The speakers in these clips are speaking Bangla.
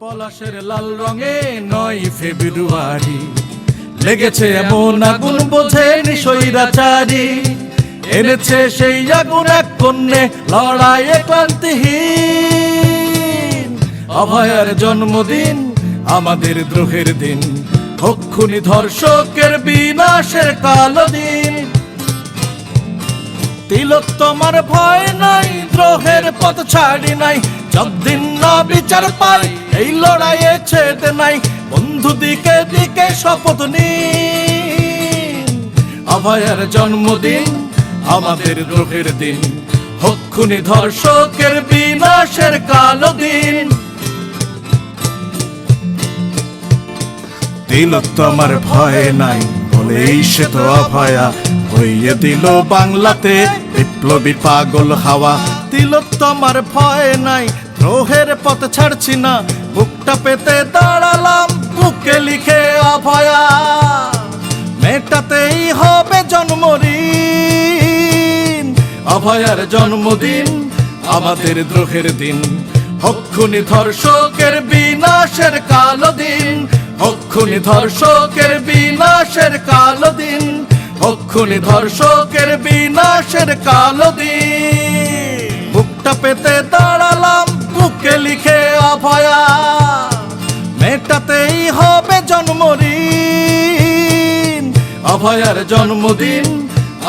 পলাশের লাল রঙে নয় ফেব্রুয়ারি। লেগেছে এমন আগুন বোঝেনি সৈরাচারি এনেছে সেই আগুন এক কন্যে লড়াইয়ে ক্লান্তিহীন। অভয়ার জন্মদিন, আমাদের দ্রোহের দিন। হক্ষুনি ধর্ষকের বিনাশের কালো দিন। তিলোত্তমার ভয় নাই, দ্রোহের পথ ছাড়ি নাই, যতদিন না বিচার পাই, এই লড়াইয়ে ছেদ নাই। বন্ধু দিকে দিকে শপথ নিন। অভয়ের জন্মদিন, আমাদের দ্রোহের দিন। হক্ষুনি ধর্ষকের বিনাশের কালো দিন। তিলোত্তমার ভয় নাই, বলেই সে তো অভয়া। হইয়ে দিল বাংলাতে বিপ্লবী পাগল হাওয়া। তিলোত্তমার ভয় নাই, দ্রোহের পথ ছাড়ছি না। বুকটা পেতে দাঁড়ালাম, বুকে লিখে অভয়া। মেটাতেই হবে জন্মদিন, অভয়ার জন্মদিন, আমাদের দ্রোহের দিন। হক্ষুনি ধর্ষকের বিনাশের কালো দিন হক্ষুনি ধর্ষকের বিনাশের কালো দিন হক্ষুনি ধর্ষকের বিনাশের কালো দিন। পেতে দাঁড়ালাম, বুকে লিখে অভয়া। মেটাতেই হবে জন্মদিন, অভয়ার জন্মদিন,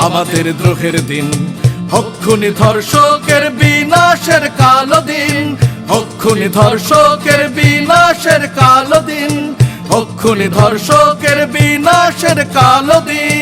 আমাদের দ্রোহের দিন। হক্ষুনি ধর্ষকের বিনাশের কালো দিন হক্ষুনি ধর্ষকের বিনাশের কালো দিন হক্ষুনি ধর্ষকের বিনাশের কালো দিন।